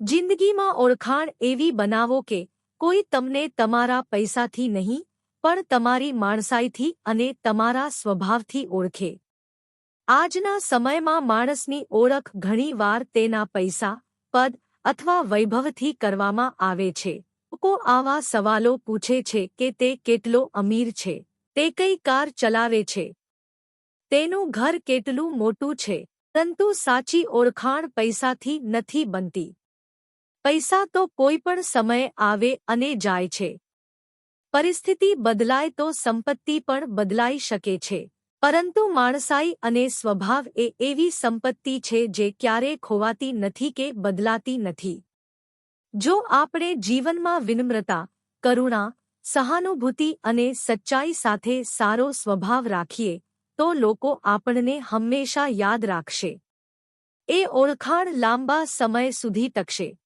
જિંદગીમાં ઓળખાણ એવી બનાવો કે કોઈ તમને તમારા પૈસાથી નહીં, પણ તમારી માણસાઈથી અને તમારા સ્વભાવથી ઓળખે. આજના સમયમાં માણસની ઓળખ ઘણીવાર તેના પૈસા, પદ અથવા વૈભવથી કરવામાં આવે છે. લોકો આવા સવાલો પૂછે છે કે તે કેટલો અમીર છે, તે કઈ કાર ચલાવે છે? તેનું ઘર કેટલું મોટું છે? પરંતુ સાચી ઓળખાણ પૈસાથી નથી બનતી. પૈસા તો કોઈ પણ સમયે આવે અને જાય છે. પરિસ્થિતિ બદલાય તો સંપત્તિ પણ બદલાઈ શકે છે. પરંતુ માણસાઈ અને સ્વભાવ એ એવી સંપત્તિ છે જે ક્યારે ખોવાતી નથી કે બદલાતી નથી. જો આપણે જીવનમાં વિનમ્રતા, કરુણા, સહાનુભૂતિ અને સચ્ચાઈ સાથે સારો સ્વભાવ રાખીએ, તો લોકો આપણને હંમેશા યાદ રાખશે. એ ઓળખાણ લાંબા સમય સુધી ટકશે.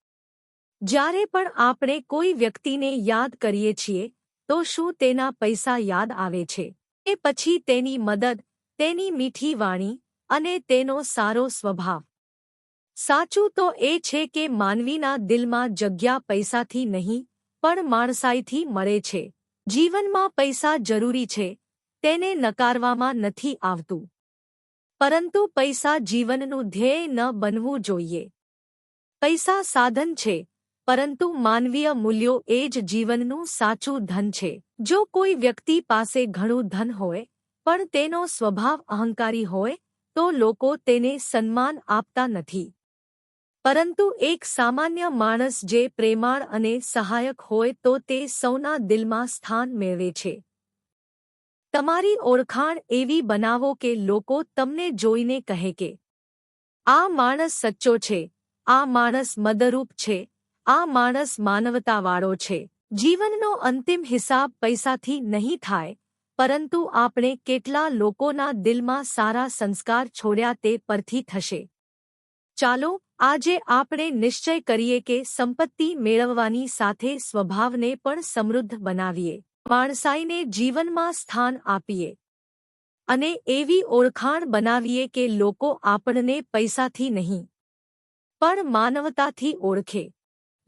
જ્યારે પણ આપણે કોઈ વ્યક્તિને યાદ કરીએ છીએ, તો શું તેના પૈસા યાદ આવે છે? એ પછી તેની મદદ, તેની મીઠી વાણી અને તેનો સારો સ્વભાવ. સાચું તો એ છે કે માનવીના દિલમાં જગ્યા પૈસાથી નહીં, પણ માણસાઈથી મળે છે. જીવનમાં પૈસા જરૂરી છે, તેને નકારવામાં નથી આવતું. પરંતુ પૈસા જીવનનું ધ્યેય ન બનવું જોઈએ. પૈસા સાધન છે પરંતુ માનવીય મૂલ્યો એ જ જીવનનું સાચું ધન છે. જો કોઈ વ્યક્તિ પાસે ઘણું ધન હોય, પણ તેનો સ્વભાવ અહંકારી હોય, તો લોકો તેને સન્માન આપતા નથી. પરંતુ એક સામાન્ય માણસ જે પ્રેમાળ અને સહાયક હોય તો તે સૌના દિલમાં સ્થાન મેળવે છે. તમારી ઓળખાણ એવી બનાવો કે લોકો તમને જોઈને કહે કે, આ માણસ સચ્ચો છે, આ માણસ મદરૂપ છે આ માણસ માનવતાવાળો છે. જીવનનો અંતિમ હિસાબ પૈસાથી નહીં થાય, પરંતુ આપણે કેટલા લોકોના દિલમાં સારા સંસ્કાર છોડ્યા તે પરથી થશે. ચાલો, આજે આપણે નિશ્ચય કરીએ કે સંપત્તિ મેળવવાની સાથે સ્વભાવને પણ સમૃદ્ધ બનાવીએ. માણસાઈને જીવનમાં સ્થાન આપીએ. અને એવી ઓળખાણ બનાવીએ કે લોકો આપણને પૈસાથી નહીં, પણ માનવતાથી ઓળખે.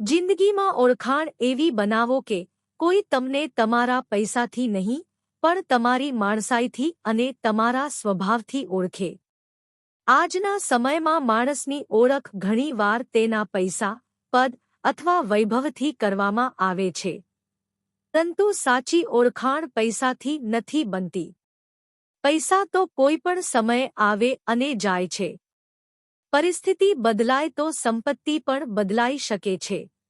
જિંદગીમાં ઓળખાણ એવી બનાવો કે કોઈ તમને તમારા પૈસાથી નહીં, પણ તમારી માણસાઈથી અને તમારા સ્વભાવથી ઓળખે. આજના સમયમાં માણસની ઓળખ ઘણીવાર તેના પૈસા, પદ અથવા વૈભવથી કરવામાં આવે છે. પરંતુ સાચી ઓળખાણ પૈસાથી નથી બનતી. પૈસા તો કોઈ પણ સમયે આવે અને જાય છે. પરિસ્થિતિ બદલાય તો સંપત્તિ પણ બદલાઈ શકે છે.